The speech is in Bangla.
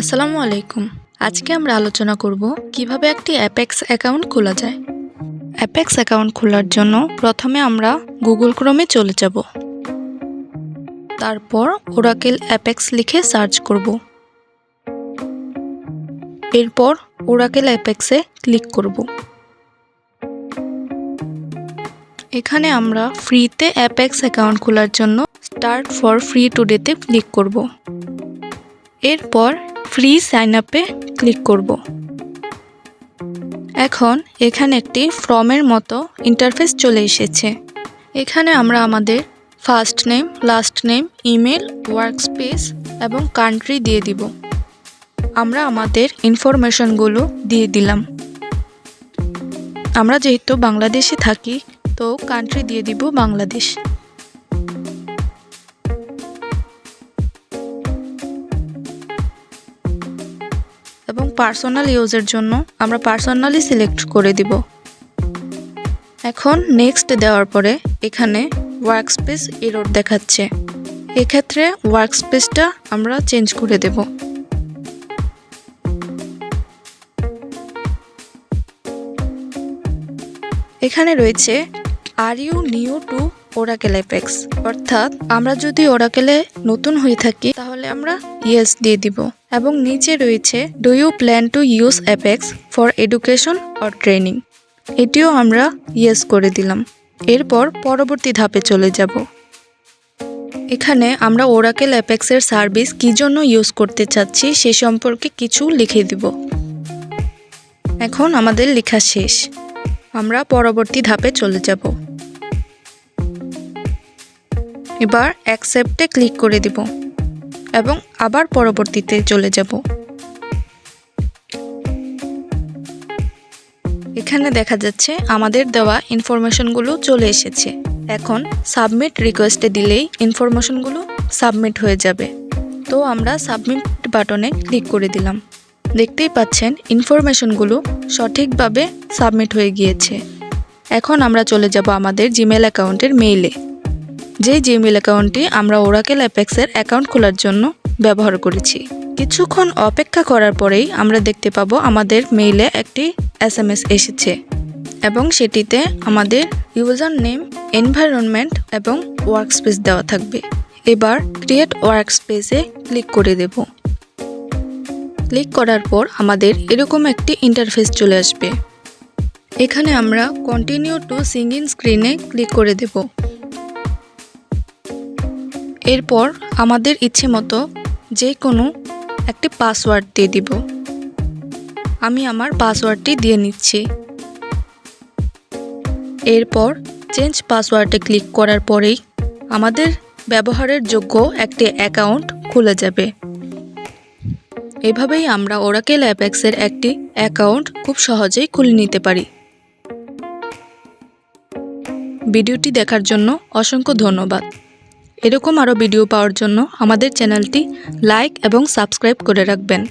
আসসালামু আলাইকুম। আজকে আমরা আলোচনা করব কীভাবে একটি অ্যাপেক্স অ্যাকাউন্ট খোলা যায়। অ্যাপেক্স অ্যাকাউন্ট খোলার জন্য প্রথমে আমরা গুগল ক্রোমে চলে যাব। তারপর ওরাকেল অ্যাপেক্স লিখে সার্চ করব। এরপর ওরাকেল অ্যাপেক্সে ক্লিক করব। এখানে আমরা ফ্রিতে অ্যাপেক্স অ্যাকাউন্ট খোলার জন্য স্টার্ট ফর ফ্রি টুডেতে ক্লিক করব। এরপর ফ্রি সাইন আপে ক্লিক করব। এখন এখানে একটি ফর্মের মতো ইন্টারফেস চলে এসেছে। এখানে আমরা আমাদের first name last name email workspace এবং কান্ট্রি দিয়ে দিব। আমরা আমাদের ইনফরমেশনগুলো দিয়ে দিলাম। আমরা যেহেতু বাংলাদেশে থাকি, তো কান্ট্রি দিয়ে দিব বাংলাদেশ। এবং পার্সোনাল ইউজের জন্য আমরা পার্সোনালি সিলেক্ট করে দিব। এখন নেক্সট দেওয়ার পরে এখানে ওয়ার্কস্পেস এরর দেখাচ্ছে। এক্ষেত্রে ওয়ার্কস্পেসটা আমরা চেঞ্জ করে দেব। এখানে রয়েছে are you new to Oracle APEX অর্থাৎ আমরা যদি ওরাকেলে নতুন হয়ে থাকি, তাহলে আমরা ইয়েস দিয়ে দিব। এবং নিচে রয়েছে do you plan to use APEX for education or training এটিও আমরা ইয়েস করে দিলাম। এরপর পরবর্তী ধাপে চলে যাব। এখানে আমরা ওরাকেল অ্যাপেক্সের সার্ভিস কী জন্য ইউজ করতে চাচ্ছি সে সম্পর্কে কিছু লিখে দিব। এখন আমাদের লেখা শেষ। আমরা পরবর্তী ধাপে চলে যাব। এবার অ্যাকসেপ্টে ক্লিক করে দিব এবং আবার পরবর্তীতে চলে যাব। এখানে দেখা যাচ্ছে আমাদের দেওয়া ইনফরমেশনগুলো চলে এসেছে। এখন সাবমিট রিকোয়েস্টে দিলেই ইনফরমেশনগুলো সাবমিট হয়ে যাবে। তো আমরা সাবমিট বাটনে ক্লিক করে দিলাম। দেখতেই পাচ্ছেন ইনফরমেশনগুলো সঠিকভাবে সাবমিট হয়ে গিয়েছে। এখন আমরা চলে যাব আমাদের জিমেল অ্যাকাউন্টের মেইলে যে জিমেল অ্যাকাউন্টটি আমরা ওরাকেল অ্যাপেক্সের অ্যাকাউন্ট খোলার জন্য ব্যবহার করেছি। কিছুক্ষণ অপেক্ষা করার পরেই আমরা দেখতে পাবো আমাদের মেইলে একটি এস এসেছে এবং সেটিতে আমাদের ইউজার নেম এনভায়রনমেন্ট এবং ওয়ার্কস্পেস দেওয়া থাকবে। এবার ক্রিয়েট ওয়ার্কস্পেসে ক্লিক করে দেব। ক্লিক করার পর আমাদের এরকম একটি ইন্টারফেস চলে আসবে। এখানে আমরা কন্টিনিউ টু সিঙ্গিং স্ক্রিনে ক্লিক করে দেব। এরপর আমাদের ইচ্ছে মতো যে কোনো একটি পাসওয়ার্ড দিয়ে দিব। আমি আমার পাসওয়ার্ডটি দিয়ে নিচ্ছি। এরপর চেঞ্জ পাসওয়ার্ডে ক্লিক করার পরেই আমাদের ব্যবহারের যোগ্য একটি অ্যাকাউন্ট খুলে যাবে। এভাবেই আমরা ওরাকেল অ্যাপেক্সের একটি অ্যাকাউন্ট খুব সহজেই খুলে নিতে পারি। ভিডিওটি দেখার জন্য অসংখ্য ধন্যবাদ। এরকম আরও ভিডিও পাওয়ার জন্য আমাদের চ্যানেলটি লাইক এবং সাবস্ক্রাইব করে রাখবেন।